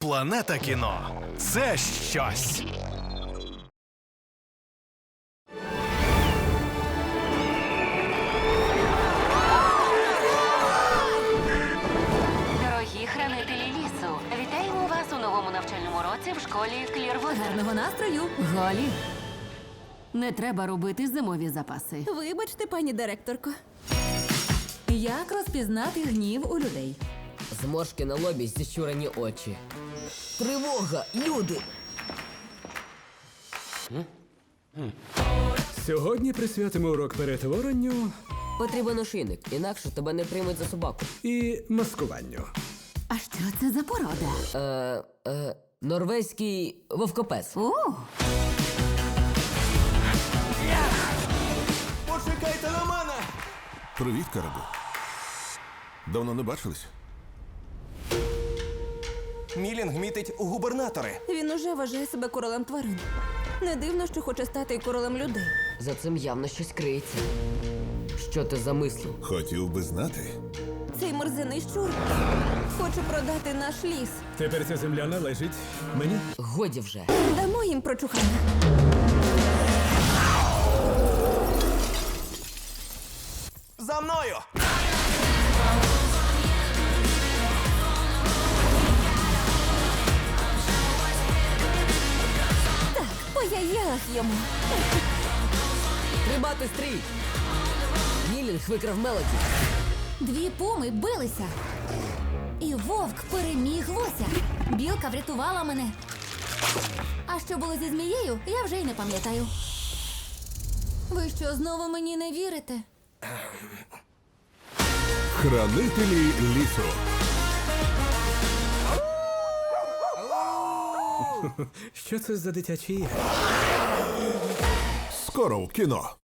Планета кіно це щось. Дорогі хранителі лісу, вітаємо вас у новому навчальному році в школі Клірвотер. Гарного настрою. Голі. Не треба робити зимові запаси. Вибачте, пані директорко. Як розпізнати гнів у людей? Зморшки на лобі, зіщурені очі. Тривога! Люди! Сьогодні присвятимо урок перетворенню Потрібен ошийник, інакше тебе не приймуть за собаку. і маскуванню. А що це за порода? Е, е, норвезький вовкопес. О, Почекайте на мене! Привіт, Карабу. Давно не бачились? Мілінг мітить у губернатори. Він уже вважає себе королем тварин. Не дивно, що хоче стати і королем людей. За цим явно щось криється. Що ти замислив? Хотів би знати. Цей мерзений щур хоче продати наш ліс. Тепер ця земля належить мені. Годі вже. Дамо їм прочухання. За мною! По йому. Тримати стрій! Нілінг викрав Мелоді. Дві пуми билися. І вовк переміг лося. Білка врятувала мене. А що було зі змією, я вже й не пам'ятаю. Ви що, знову мені не вірите? Хранителі лісу. Що це за дитячі? Скоро в кіно.